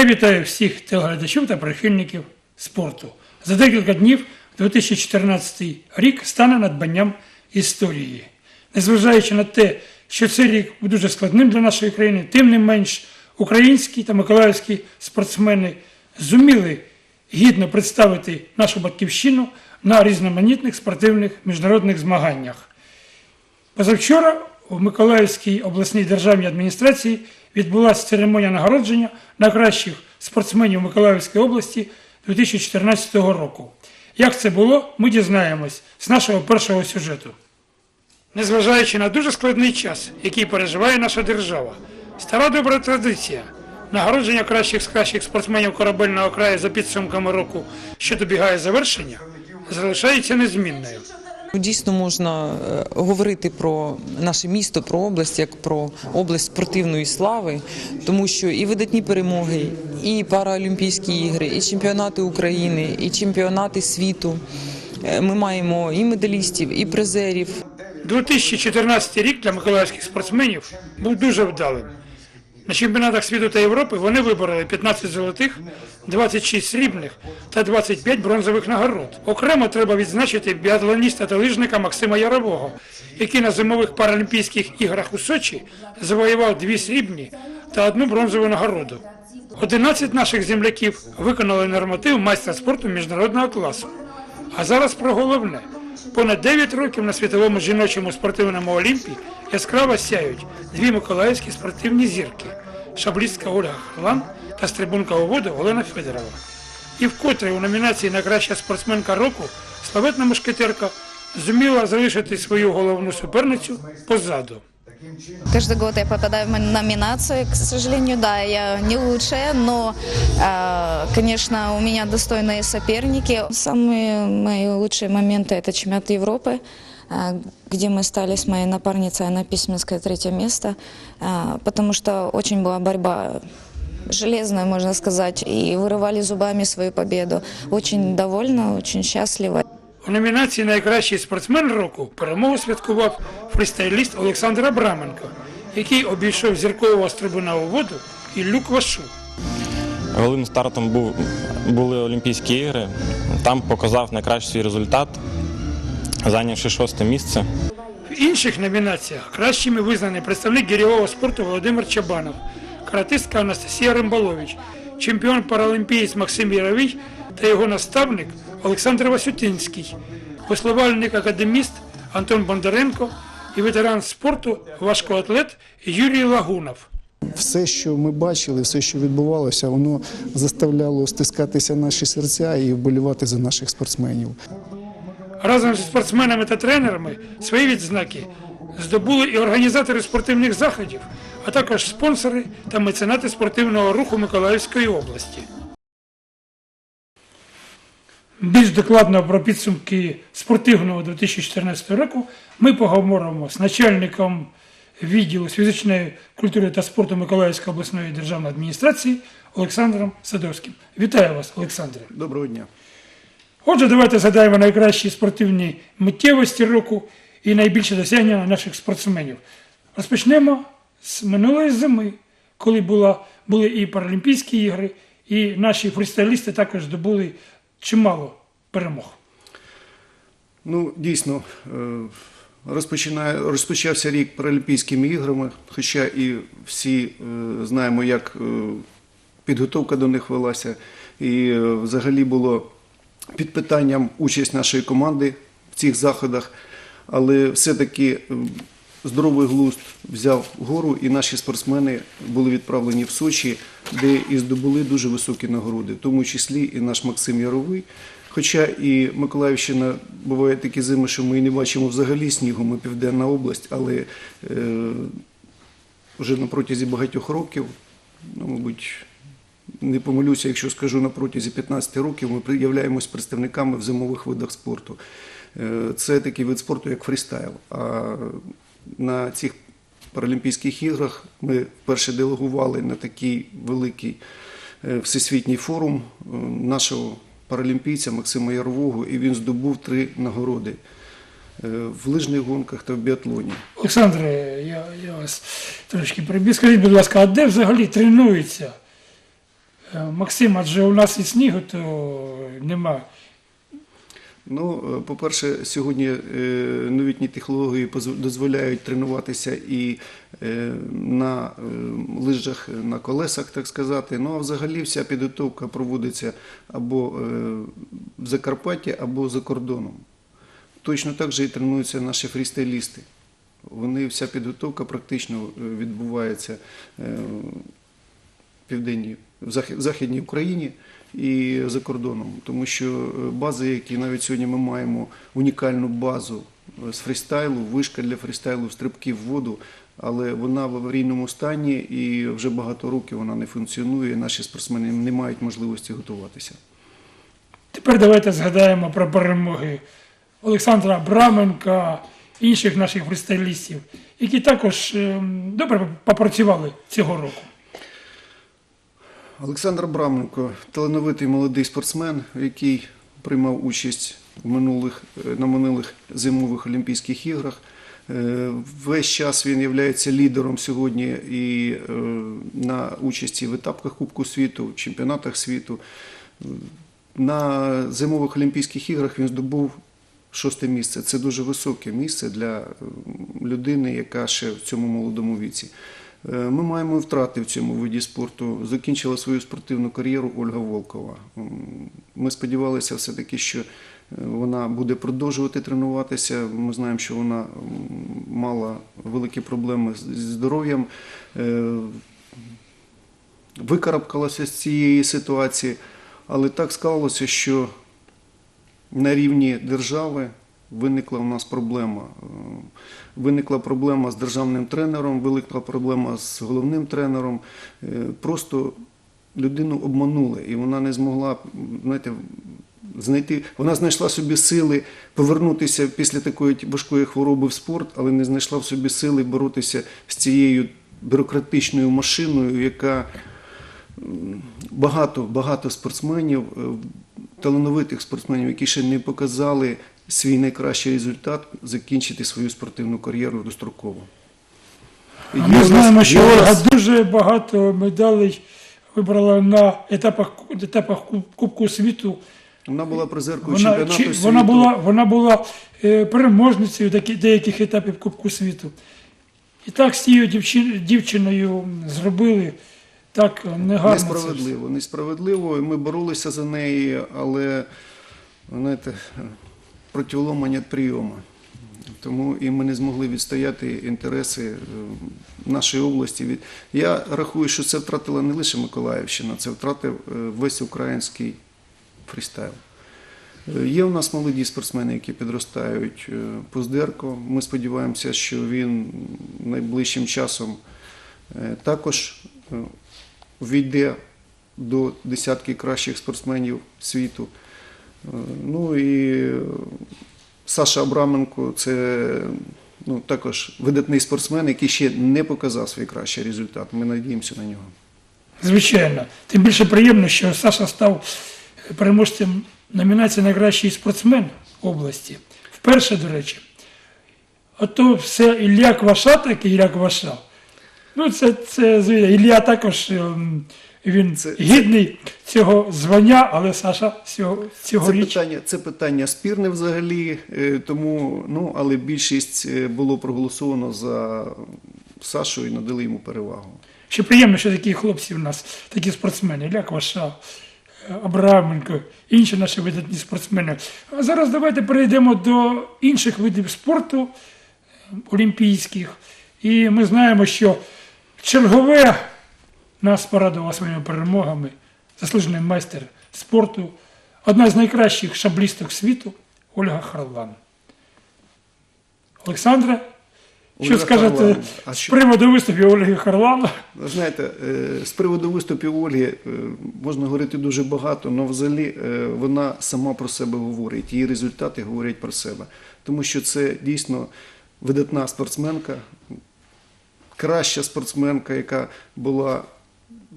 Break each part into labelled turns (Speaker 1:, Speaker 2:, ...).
Speaker 1: Я вітаю всіх телеглядачів та прихильників спорту. За декілька днів 2014 рік стане надбанням історії. Незважаючи на те, що цей рік був дуже складним для нашої країни, тим не менш українські та миколаївські спортсмени зуміли гідно представити нашу батьківщину на різноманітних спортивних міжнародних змаганнях. Позавчора у Миколаївській обласній державній адміністрації відбулася церемонія нагородження найкращих спортсменів Миколаївської області 2014 року. Як це було, ми дізнаємось з нашого першого сюжету. Незважаючи на дуже складний час, який переживає наша держава, стара добра традиція нагородження кращих з кращих спортсменів корабельного краю за підсумками року, що добігає завершення, залишається незмінною.
Speaker 2: Дійсно можна е, говорити про наше місто, про область як про область спортивної слави, тому що і видатні перемоги, і Параолімпійські ігри, і чемпіонати України, і чемпіонати світу. Е, Ми маємо і медалістів, і призерів.
Speaker 1: 2014 рік для миколаївських спортсменів був дуже вдалим. На чемпіонатах світу та Європи вони вибороли 15 золотих, 26 срібних та 25 бронзових нагород. Окремо треба відзначити біатлоніста та лижника Максима Ярового, який на зимових паралімпійських іграх у Сочі завоював дві срібні та одну бронзову нагороду. 11 наших земляків виконали норматив майстра спорту міжнародного класу. А зараз про головне. Понад 9 років на світовому жіночому спортивному олімпі яскраво сяють дві миколаївські спортивні зірки шаблістка Ольга Харлан та стрибунка у воду Олена Федорова. І вкотре у номінації Найкраща спортсменка року славетна мушкетерка зуміла залишити свою головну суперницю позаду.
Speaker 3: Каждый год я попадаю в номинации, к сожалению, да, я не лучшая, но, э, конечно, у меня достойные соперники. Самые мои лучшие моменты – это чемпионат Европы, э, где мы стали с моей напарницей Анной Письменской третье место, э, потому что очень была борьба железная, можно сказать, и вырывали зубами свою победу. Очень довольна, очень счастлива.
Speaker 1: У номінації Найкращий спортсмен року перемогу святкував фристайліст Олександр Абраменко, який обійшов зіркового стрибуна у воду Іллю Квашу.
Speaker 4: Головним стартом був, були Олімпійські ігри. Там показав найкращий свій результат, Зайнявши шосте місце.
Speaker 1: В інших номінаціях кращими визнаний представник гірьового спорту Володимир Чабанов, каратистка Анастасія Римбалович, чемпіон паралімпієць Максим Яровій та його наставник Олександр Васютинський, веслувальник академіст Антон Бондаренко і ветеран спорту важкоатлет Юрій Лагунов.
Speaker 5: Все, що ми бачили, все, що відбувалося, воно заставляло стискатися наші серця і вболівати за наших спортсменів.
Speaker 1: Разом зі спортсменами та тренерами свої відзнаки здобули і організатори спортивних заходів, а також спонсори та меценати спортивного руху Миколаївської області. Більш докладно про підсумки спортивного 2014 року ми поговоримо з начальником відділу з фізичної культури та спорту Миколаївської обласної державної адміністрації Олександром Садовським. Вітаю вас, Олександре.
Speaker 5: Доброго дня.
Speaker 1: Отже, давайте згадаємо найкращі спортивні миттєвості року і найбільше досягнення наших спортсменів. Розпочнемо з минулої зими, коли була, були і Паралімпійські ігри, і наші фристайлісти також здобули чимало перемог.
Speaker 6: Ну, дійсно, е, розпочався рік Паралімпійськими іграми, хоча і всі е, знаємо, як е, підготовка до них велася. І взагалі було під питанням участь нашої команди в цих заходах, але все-таки е, здоровий глузд взяв гору, і наші спортсмени були відправлені в Сочі, де і здобули дуже високі нагороди, в тому числі і наш Максим Яровий. Хоча і Миколаївщина буває такі зими, що ми і не бачимо взагалі снігу, ми південна область, але е, вже на протязі багатьох років, ну, мабуть, не помилюся, якщо скажу на протязі 15 років, ми являємось представниками в зимових видах спорту. Е, Це такий вид спорту, як фрістайл. А на цих Паралімпійських іграх ми вперше делегували на такий великий е, всесвітній форум е, нашого паралімпійця Максима Ярового, і він здобув три нагороди в лижних гонках та в біатлоні.
Speaker 1: Олександре, я, я вас трошки прибіг. Скажіть, будь ласка, а де взагалі тренуються Максим, адже у нас і снігу, то нема.
Speaker 6: Ну, е, по-перше, сьогодні е, новітні технології дозволяють тренуватися і е, на е, лижах на колесах, так сказати. Ну а взагалі вся підготовка проводиться або е, в Закарпатті, або за кордоном. Точно так же і тренуються наші фрістайлісти. Вони вся підготовка практично е, відбувається е, в південній в Західній Україні і за кордоном, тому що е, бази, які навіть сьогодні ми маємо унікальну базу е, з фрістайлу, вишка для фрістайлу, стрибки в воду, але вона в аварійному стані і вже багато років вона не функціонує. Наші спортсмени не мають можливості готуватися.
Speaker 1: Тепер давайте згадаємо про перемоги Олександра Браменка, інших наших фристайлістів, які також ем, добре попрацювали цього року.
Speaker 6: Олександр Браменко талановитий молодий спортсмен, який приймав участь минулих, е, на минулих зимових Олімпійських іграх. Е, Весь час він є лідером сьогодні і е, на участі в етапах Кубку світу, чемпіонатах світу. На зимових Олімпійських іграх він здобув шосте місце. Це дуже високе місце для людини, яка ще в цьому молодому віці. Е, Ми маємо втрати в цьому виді спорту. Закінчила свою спортивну кар'єру Ольга Волкова. Ми сподівалися все-таки, що е, вона буде продовжувати тренуватися. Ми знаємо, що вона мала великі проблеми зі здоров'ям. Е, Викарабкалася з цієї ситуації, але так склалося, що на рівні держави виникла у нас проблема. Е, Виникла проблема з державним тренером, виникла проблема з головним тренером. Е, Просто людину обманули, і вона не змогла знаєте, знайти. Вона знайшла собі сили повернутися після такої важкої хвороби в спорт, але не знайшла в собі сили боротися з цією бюрократичною машиною, яка багато, багато спортсменів, е, талановитих спортсменів, які ще не показали свій найкращий результат, закінчити свою спортивну кар'єру достроково.
Speaker 1: А
Speaker 6: Є
Speaker 1: Ми знаємо, що Ольга дуже багато медалей вибрала на етапах, етапах Кубку світу.
Speaker 6: Вона була призеркою
Speaker 1: Вона,
Speaker 6: чемпіонату
Speaker 1: чи-
Speaker 6: світу.
Speaker 1: вона була, вона була е, переможницею деяких етапів Кубку світу. І так з цією дівчин, дівчиною зробили так негарно. це.
Speaker 6: Несправедливо, несправедливо. і Ми боролися за неї, але знаєте, проти лома нет прийому. Тому і ми не змогли відстояти інтереси е, нашої області. Я рахую, що це втратила не лише Миколаївщина, це втратив е, весь український фрістайл. Е, Є у нас молоді спортсмени, які підростають. Пуздерко. Ми сподіваємося, що він найближчим часом також війде до десятки кращих спортсменів світу. Ну і Саша Абраменко це ну, також видатний спортсмен, який ще не показав свій кращий результат. Ми надіємося на нього.
Speaker 1: Звичайно. Тим більше приємно, що Саша став переможцем номінації Найкращий спортсмен області. Вперше, до речі. Ото все Ілля Кваша, так Ілля Кваша. Ну, це, це Ілля також ем, він
Speaker 6: Це-
Speaker 1: гідний цього звання, але Саша цього,
Speaker 6: Це
Speaker 1: цьогоріч.
Speaker 6: питання, це питання спірне взагалі, е, тому, ну, але більшість е, було проголосовано за Сашу і надали йому перевагу.
Speaker 1: Ще приємно, що такі хлопці у нас, такі спортсмени, Ілля Кваша, е, Абраменко, інші наші видатні спортсмени. А зараз давайте перейдемо до інших видів спорту олімпійських. І ми знаємо, що чергове нас порадував своїми перемогами, заслужений майстер спорту, одна з найкращих шаблісток світу Ольга Харлан. Олександре, що скажете з
Speaker 6: що-
Speaker 1: приводу виступів Ольги Харлан?
Speaker 6: Ви знаєте, е, з приводу виступів Ольги е, можна говорити дуже багато, але взагалі е, вона сама про себе говорить, її результати говорять про себе. Тому що це дійсно видатна спортсменка, краща спортсменка, яка була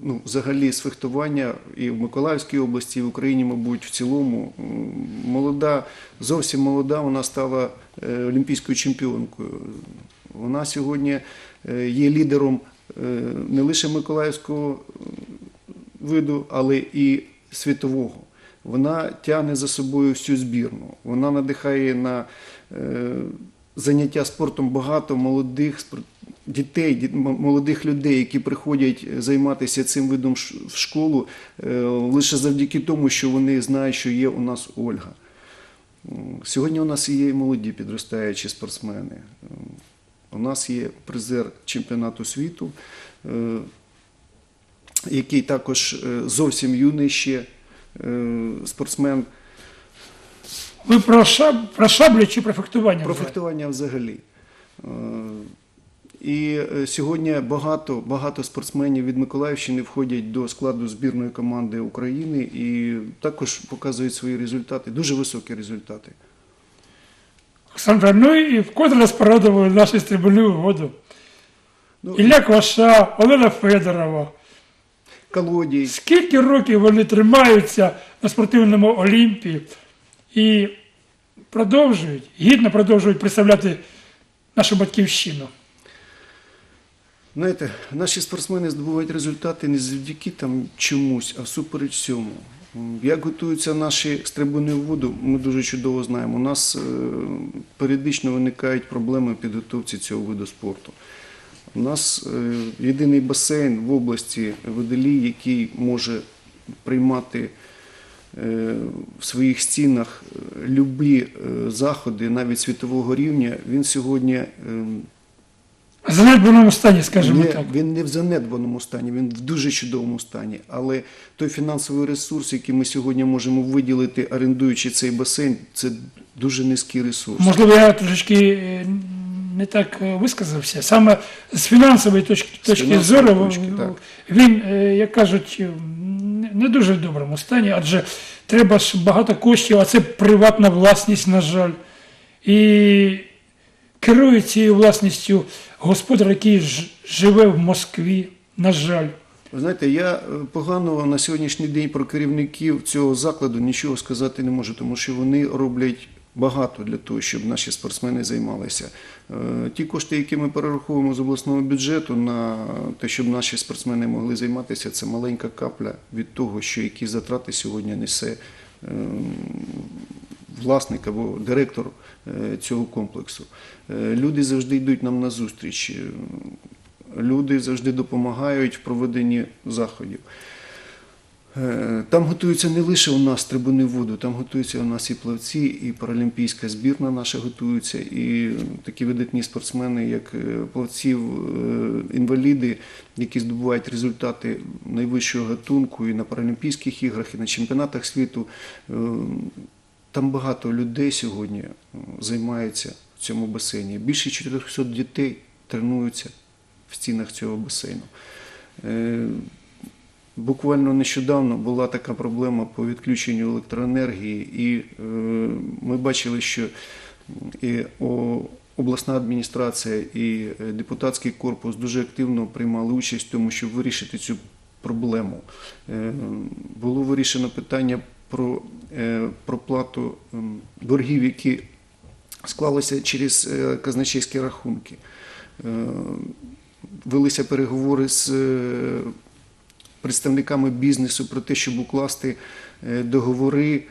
Speaker 6: ну, взагалі з фехтування і в Миколаївській області, і в Україні, мабуть, в цілому. Молода, зовсім молода, вона стала е, олімпійською чемпіонкою. Вона сьогодні е, є лідером е, не лише Миколаївського виду, але і світового. Вона тягне за собою всю збірну. Вона надихає на заняття спортом багато молодих спор- дітей, молодих людей, які приходять займатися цим видом в школу е, лише завдяки тому, що вони знають, що є у нас Ольга. Сьогодні у нас є молоді підростаючі спортсмени. У нас є призер чемпіонату світу, е, який також е, зовсім юний ще е, спортсмен.
Speaker 1: Ви про, шаблю чи про фехтування?
Speaker 6: Про фехтування взагалі. І е, сьогодні багато, багато спортсменів від Миколаївщини входять до складу збірної команди України і також показують свої результати, дуже високі результати.
Speaker 1: Олександра, ну і вкотре нас порадували наші стрибальну воду.
Speaker 6: Ну,
Speaker 1: Ілля Кваша, Олена Федорова.
Speaker 6: Колодій.
Speaker 1: Скільки років вони тримаються на спортивному Олімпі і продовжують, гідно продовжують представляти нашу батьківщину.
Speaker 6: Знаєте, наші спортсмени здобувають результати не завдяки там чомусь, а всупереч всьому. Як готуються наші стрибуни в воду, ми дуже чудово знаємо. У нас е, періодично виникають проблеми в підготовці цього виду спорту. У нас е, єдиний басейн в області Водолій, який може приймати е, в своїх стінах любі заходи, навіть світового рівня, він сьогодні ем,
Speaker 1: В занедбаному стані, скажімо
Speaker 6: не,
Speaker 1: так.
Speaker 6: Він не в занедбаному стані, він в дуже чудовому стані. Але той фінансовий ресурс, який ми сьогодні можемо виділити, орендуючи цей басейн, це дуже низький ресурс.
Speaker 1: Можливо, я трошечки е, не так е, висказався. Саме з фінансової точки, точки
Speaker 6: фінансової
Speaker 1: зору
Speaker 6: точки, так.
Speaker 1: він, е, як кажуть, е, не дуже в доброму стані, адже треба ж багато коштів, а це приватна власність, на жаль. І керує цією власністю господар, який живе в Москві, на жаль.
Speaker 6: Ви знаєте, я е, погано на сьогоднішній день про керівників цього закладу нічого сказати не можу, тому що вони роблять багато для того, щоб наші спортсмени займалися. Е, Ті кошти, які ми перераховуємо з обласного бюджету на те, щоб наші спортсмени могли займатися, це маленька капля від того, що які затрати сьогодні несе е, власник або директор цього комплексу. Е, Люди завжди йдуть нам на зустріч. Е, Люди завжди допомагають в проведенні заходів. Е, Там готуються не лише у нас трибуни воду, там готуються у нас і плавці, і паралімпійська збірна наша готується, і такі видатні спортсмени, як е, плавців, е, інваліди, які здобувають результати найвищого гатунку і на Паралімпійських іграх, і на чемпіонатах світу. Там багато людей сьогодні займаються в цьому басейні. Більше 400 дітей тренуються в стінах цього басейну. Е, Буквально нещодавно була така проблема по відключенню електроенергії, і е, ми бачили, що і обласна адміністрація і е, депутатський корпус дуже активно приймали участь в тому, щоб вирішити цю проблему. Було вирішено питання про е, проплату ем, боргів, які склалися через е, казначейські рахунки. Е, Велися переговори з представниками бізнесу про те, щоб укласти договори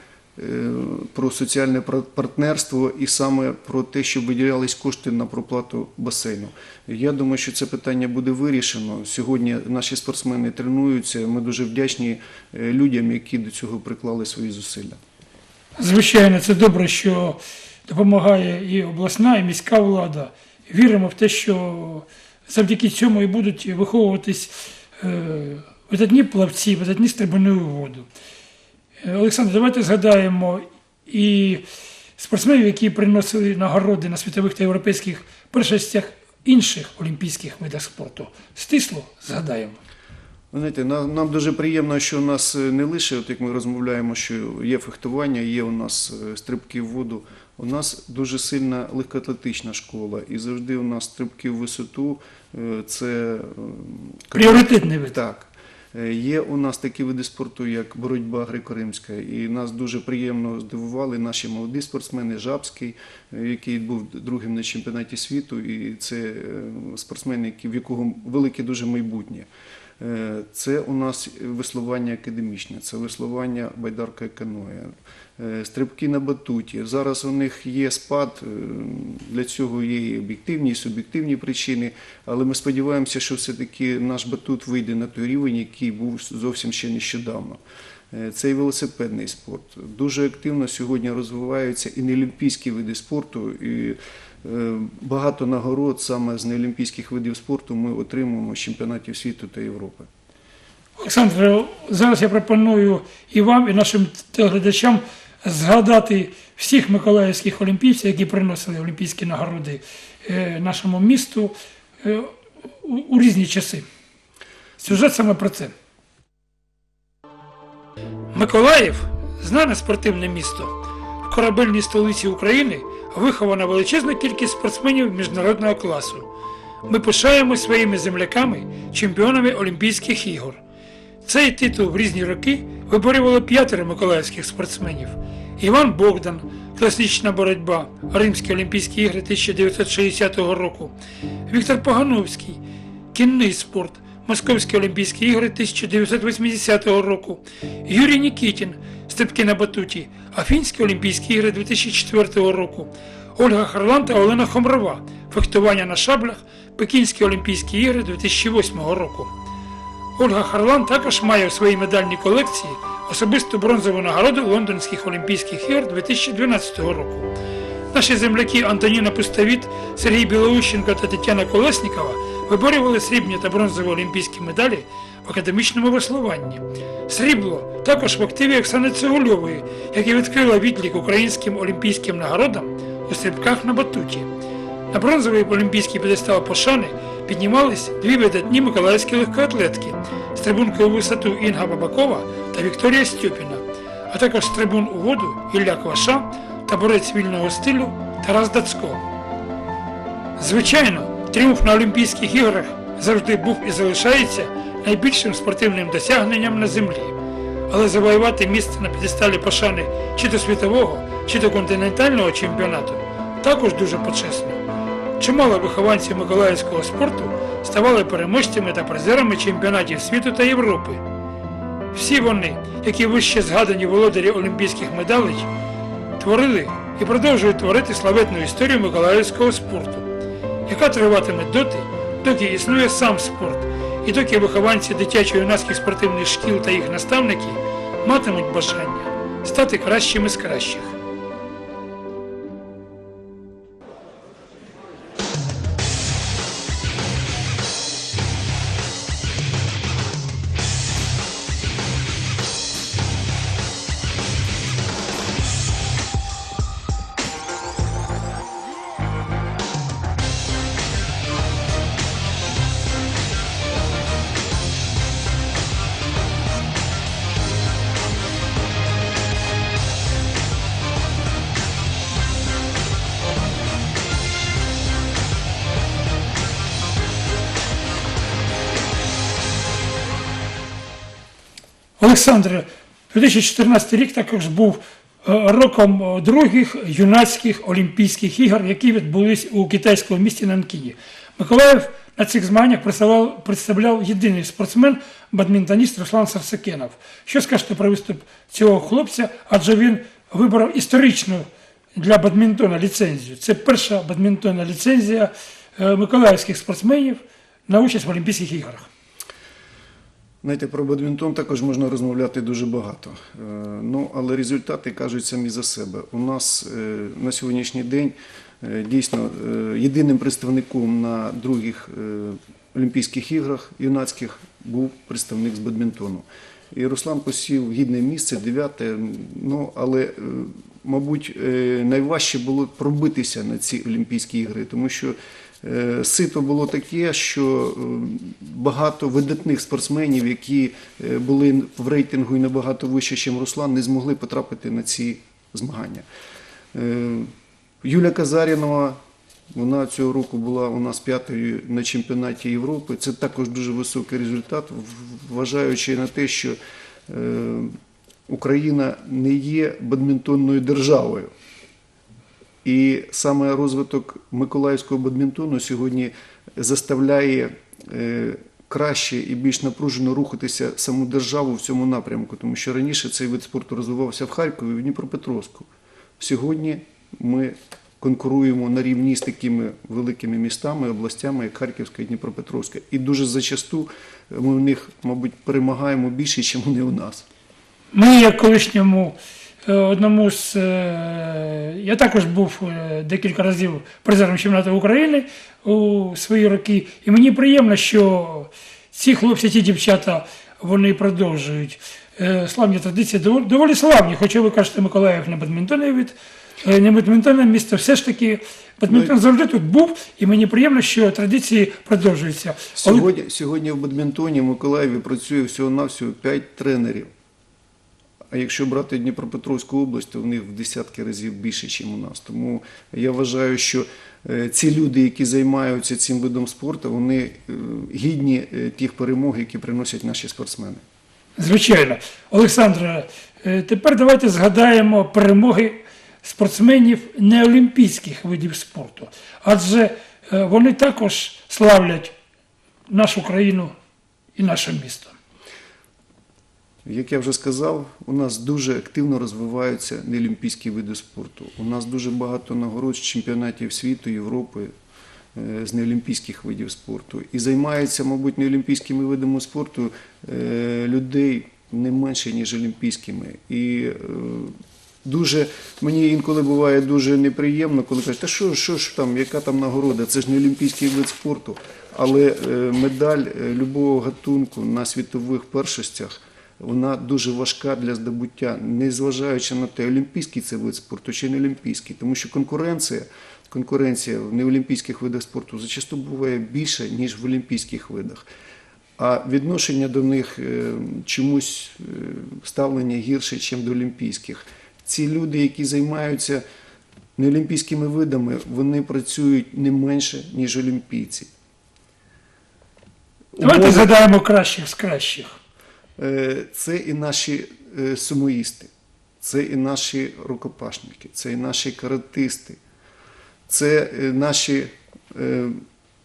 Speaker 6: про соціальне пар- партнерство і саме про те, щоб виділялись кошти на проплату басейну. Я думаю, що це питання буде вирішено. Сьогодні наші спортсмени тренуються. Ми дуже вдячні е, людям, які до цього приклали свої зусилля.
Speaker 1: Звичайно, це добре, що допомагає і обласна, і міська влада. Віримо в те, що завдяки цьому і будуть виховуватись е, видатні плавці, видатні стрибуни у воду. Е, Олександр, давайте згадаємо і спортсменів, які приносили нагороди на світових та європейських першостях інших олімпійських видах спорту. Стисло згадаємо.
Speaker 6: Знаєте, нам, нам дуже приємно, що у нас е, не лише, от як ми розмовляємо, що є фехтування, є у нас е, стрибки в воду. У нас дуже сильна легкоатлетична школа, і завжди у нас стрибки в висоту. Це
Speaker 1: Пріоритетний вид.
Speaker 6: Так. Е, Є у нас такі види спорту, як боротьба греко-римська, і нас дуже приємно здивували наші молоді спортсмени, Жабський, е, який був другим на чемпіонаті світу, і це е, спортсмен, в якого велике дуже майбутнє. Е, Це у нас веслування академічне, це веслування байдарка і каноє, е, стрибки на батуті. Зараз у них є спад, е, для цього є і об'єктивні, і суб'єктивні причини, але ми сподіваємося, що все-таки наш батут вийде на той рівень, який був зовсім ще нещодавно. Це і велосипедний спорт. Дуже активно сьогодні розвиваються і неолімпійські види спорту. І багато нагород саме з неолімпійських видів спорту ми отримуємо з чемпіонатів світу та Європи.
Speaker 1: Олександр, зараз я пропоную і вам, і нашим телеглядачам згадати всіх миколаївських олімпійців, які приносили олімпійські нагороди е, нашому місту е, у різні часи. Сюжет саме про це. Миколаїв знане спортивне місто. В корабельній столиці України вихована величезна кількість спортсменів міжнародного класу. Ми пишаємось своїми земляками, чемпіонами Олімпійських ігор. Цей титул в різні роки виборювало п'ятеро миколаївських спортсменів: Іван Богдан, класична боротьба, Римські Олімпійські ігри 1960 року, Віктор Погановський, кінний спорт, Московські Олімпійські ігри 1980 року, Юрій Нікітін, стрибки на батуті, Афінські Олімпійські ігри 2004 року, Ольга Харлан та Олена Хомрова, фехтування на шаблях, Пекінські Олімпійські ігри 2008 року. Ольга Харлан також має в своїй медальній колекції особисту бронзову нагороду Лондонських Олімпійських ігор 2012 року. Наші земляки Антоніна Пустовіт, Сергій Білоущенко та Тетяна Колеснікова виборювали срібні та бронзові олімпійські медалі в академічному веслуванні. Срібло також в активі Оксани Цегульової, яка відкрила відлік українським олімпійським нагородам у стрибках на батуті. На бронзовий олімпійський п'єдестал пошани піднімались дві видатні миколаївські легкоатлетки з трибункою висоту Інга Бабакова та Вікторія Стьопіна, а також трибун у воду Ілля Кваша та борець вільного стилю Тарас Дацько. Звичайно, тріумф на Олімпійських іграх завжди був і залишається найбільшим спортивним досягненням на землі. Але завоювати місце на п'єдесталі пошани чи до світового, чи до континентального чемпіонату також дуже почесно. Чимало вихованців миколаївського спорту ставали переможцями та призерами чемпіонатів світу та Європи. Всі вони, які вище згадані володарі олімпійських медалей, творили і продовжують творити славетну історію миколаївського спорту, яка триватиме доти, доки існує сам спорт, і доки вихованці дитячо-юнацьких спортивних шкіл та їх наставники матимуть бажання стати кращими з кращих. Олександре, 2014 рік також був е, роком е, других юнацьких Олімпійських ігор, які відбулись у китайському місті Нанкіні. Миколаїв на цих змаганнях представляв, єдиний спортсмен, бадмінтоніст Руслан Сарсакенов. Що скажете про виступ цього хлопця? Адже він вибрав історичну для бадмінтона ліцензію. Це перша бадмінтонна ліцензія е, миколаївських спортсменів на участь в Олімпійських іграх.
Speaker 6: Знаєте, про бадмінтон також можна розмовляти дуже багато. Е, Ну, але результати кажуть самі за себе. У нас е, на сьогоднішній день е, дійсно єдиним представником на других Олімпійських іграх юнацьких був представник з бадмінтону. І Руслан посів гідне місце, дев'яте. Ну, але, мабуть, найважче було пробитися на ці Олімпійські ігри, тому що Сито було таке, що е, багато видатних спортсменів, які е, були в рейтингу і набагато вище, ніж Руслан, не змогли потрапити на ці змагання. Е, Юля Казарінова, вона цього року була у нас п'ятою на чемпіонаті Європи. Це також дуже високий результат, вважаючи на те, що е, Україна не є бадмінтонною державою. І саме розвиток миколаївського бадмінтону сьогодні заставляє е, краще і більш напружено рухатися саму державу в цьому напрямку, тому що раніше цей вид спорту розвивався в Харкові і в Дніпропетровську. Сьогодні ми конкуруємо на рівні з такими великими містами, областями, як Харківська і Дніпропетровська. І дуже зачасту ми в них, мабуть, перемагаємо більше, ніж вони у нас.
Speaker 1: Ми, як колишньому е, одному з. е, Я також був е, декілька разів призером чемпіонату України у свої роки. І мені приємно, що ці хлопці, ці дівчата, вони продовжують е, славні традиції, доволі, славні. Хоча ви кажете, Миколаїв не бадмінтонний від, е, не бадмінтонне місто, все ж таки бадмінтон завжди тут був, і мені приємно, що традиції продовжуються.
Speaker 6: Сьогодні, сьогодні в бадмінтоні в Миколаєві працює всього-навсього 5 тренерів. А якщо брати Дніпропетровську область, то в них в десятки разів більше, ніж у нас. Тому я вважаю, що е, ці люди, які займаються цим видом спорту, вони е, гідні е, тих перемог, які приносять наші спортсмени.
Speaker 1: Звичайно. Олександре, е, тепер давайте згадаємо перемоги спортсменів неолімпійських видів спорту. Адже вони також славлять нашу країну і наше місто.
Speaker 6: Як я вже сказав, у нас дуже активно розвиваються неолімпійські види спорту. У нас дуже багато нагород з чемпіонатів світу, Європи, е, з неолімпійських видів спорту. І займаються, мабуть, неолімпійськими видами спорту е, людей не менше, ніж олімпійськими. І е, дуже мені інколи буває дуже неприємно, коли кажуть, та що, що ж там, яка там нагорода? Це ж не олімпійський вид спорту. Але медаль любого гатунку на світових першостях вона дуже важка для здобуття, незважаючи на те, олімпійський це вид спорту чи не олімпійський, тому що конкуренція, конкуренція в неолімпійських видах спорту зачасту буває більша, ніж в олімпійських видах. А відношення до них е, чомусь е, ставлення гірше, ніж до олімпійських. Ці люди, які займаються неолімпійськими видами, вони працюють не менше, ніж олімпійці.
Speaker 1: Давайте
Speaker 6: Умови-
Speaker 1: згадаємо кращих з кращих.
Speaker 6: Е, Це і наші е, сумоїсти, це і наші рукопашники, це і наші каратисти, це е, наші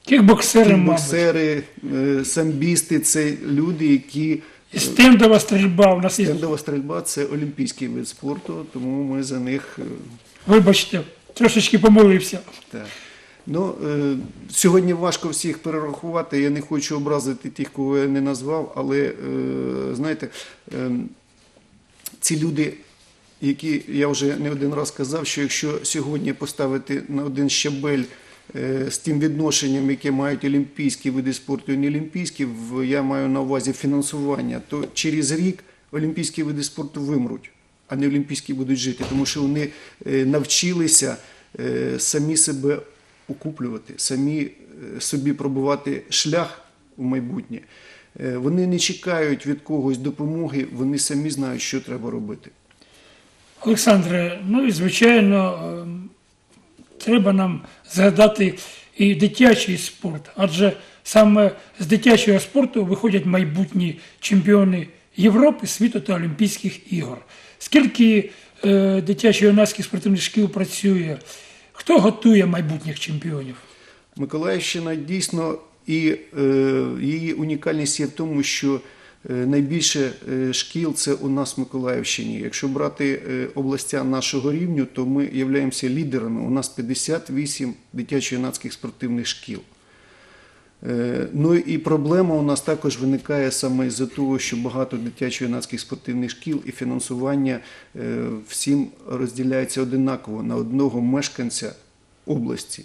Speaker 1: Кікбоксери, мабуть.
Speaker 6: боксери, е, самбісти, це люди, які
Speaker 1: І стендова стрільба у нас є.
Speaker 6: стендова стрільба це олімпійський вид спорту, тому ми за них.
Speaker 1: Вибачте, трошечки помилився.
Speaker 6: Так. Ну, е, сьогодні важко всіх перерахувати. Я не хочу образити тих, кого я не назвав, але е, знаєте, е, ці люди, які я вже не один раз казав, що якщо сьогодні поставити на один щабель з тим відношенням, яке мають олімпійські види спорту і неолімпійські, в- я маю на увазі фінансування, то через рік олімпійські види спорту вимруть, а не олімпійські будуть жити, тому що вони навчилися самі себе укуплювати, самі е, собі пробувати шлях у майбутнє. Е, Вони не чекають від когось допомоги, вони самі знають, що треба робити.
Speaker 1: Олександре, ну і звичайно, ем, треба нам згадати і дитячий спорт, адже саме з дитячого спорту виходять майбутні чемпіони Європи, світу та Олімпійських ігор. Скільки е, дитячо-юнацьких спортивних шкіл працює? Хто готує майбутніх чемпіонів?
Speaker 6: Миколаївщина дійсно і е, її унікальність є в тому, що е, найбільше е, шкіл це у нас в Миколаївщині. Якщо брати е, областя нашого рівню, то ми являємося лідерами. У нас 58 дитячо-юнацьких спортивних шкіл. Е, Ну і проблема у нас також виникає саме із-за того, що багато дитячо-юнацьких спортивних шкіл і фінансування е, всім розділяється одинаково на одного мешканця області.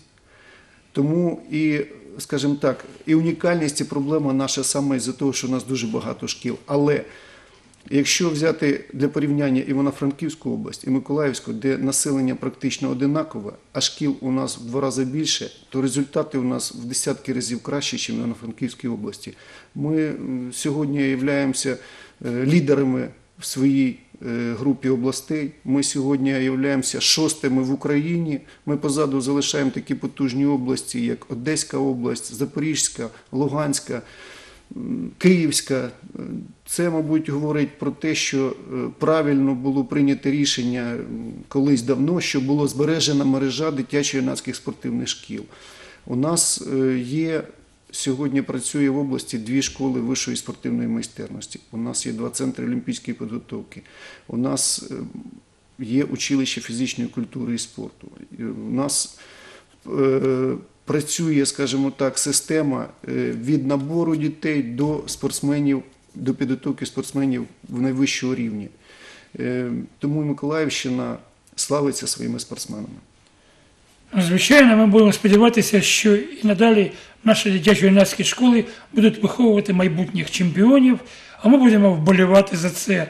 Speaker 6: Тому і, скажімо так, і унікальність і проблема наша саме із-за того, що у нас дуже багато шкіл. Але якщо взяти для порівняння Івано-Франківську область і Миколаївську, де населення практично одинакове, а шкіл у нас в два рази більше, то результати у нас в десятки разів кращі, ніж в Івано-Франківській області. Ми сьогодні являємося е, лідерами в своїй е, групі областей. Ми сьогодні являємося шостими в Україні. Ми позаду залишаємо такі потужні області, як Одеська область, Запорізька, Луганська. Київська, це, мабуть, говорить про те, що е, правильно було прийнято рішення колись давно, що було збережена мережа дитячо-юнацьких спортивних шкіл. У нас е, є сьогодні працює в області дві школи вищої спортивної майстерності. У нас є два центри олімпійської підготовки. У нас е, є училище фізичної культури і спорту. У нас працює, скажімо так, система е, від набору дітей до спортсменів, до підготовки спортсменів в найвищому рівні. Е, Тому Миколаївщина славиться своїми спортсменами.
Speaker 1: Звичайно, ми будемо сподіватися, що і надалі наші дитячо-юнацькі школи будуть виховувати майбутніх чемпіонів, а ми будемо вболівати за це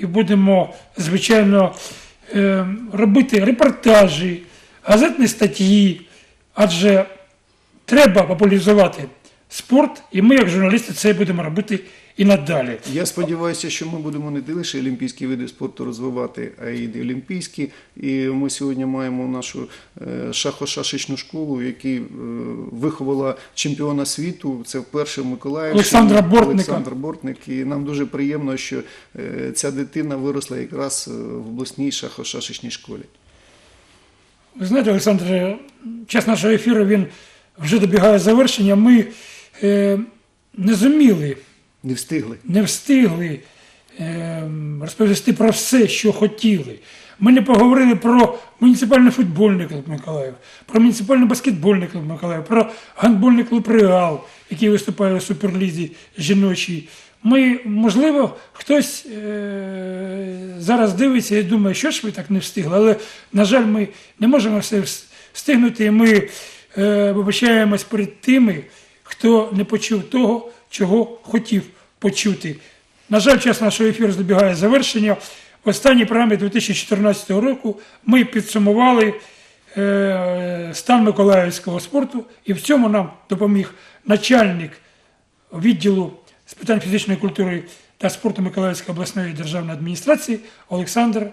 Speaker 1: і будемо, звичайно, е, робити репортажі, газетні статті, адже треба популяризувати спорт, і ми, як журналісти, це будемо робити і надалі.
Speaker 6: Я сподіваюся, що ми будемо не лише олімпійські види спорту розвивати, а й олімпійські. І ми сьогодні маємо нашу е, шахо-шашечну школу, яка е, виховала чемпіона світу. Це вперше в Миколаївщині.
Speaker 1: Олександра Бортника.
Speaker 6: Олександр Бортник. І нам дуже приємно, що е, ця дитина виросла якраз в обласній шахо-шашечній школі.
Speaker 1: Ви знаєте, Олександр, час нашого ефіру він вже добігає завершення. Ми е, не зуміли
Speaker 6: Не встигли.
Speaker 1: не встигли е, розповісти про все, що хотіли. Ми не поговорили про муніципальний футбольний клуб Миколаїв, про муніципальний баскетбольний клуб Миколаїв, про гандбольний клуб Реал, який виступає у суперлізі жіночій. Ми, можливо, хтось е, зараз дивиться і думає, що ж ви так не встигли. Але, на жаль, ми не можемо все встигнути. Ми вибачаємось перед тими, хто не почув того, чого хотів почути. На жаль, час нашого ефіру добігає завершення. В останній програмі 2014 року ми підсумували е, стан миколаївського спорту, і в цьому нам допоміг начальник відділу з питань фізичної культури та спорту Миколаївської обласної державної адміністрації Олександр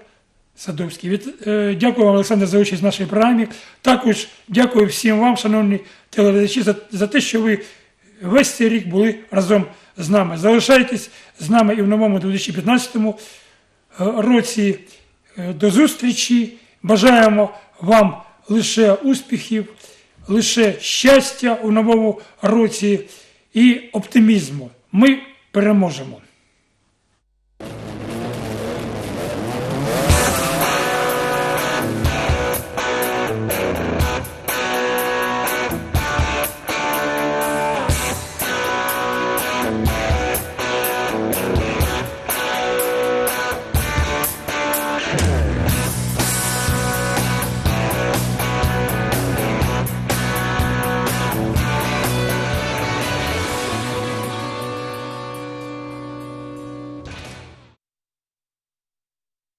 Speaker 1: Садовський. Від, е, дякую вам, Олександр, за участь в нашій програмі. Також дякую всім вам, шановні телеглядачі, за, за те, що ви весь цей рік були разом з нами. Залишайтесь з нами і в новому 2015 е, році. Е, До зустрічі. Бажаємо вам лише успіхів, лише щастя у новому році і оптимізму. Ми переможемо.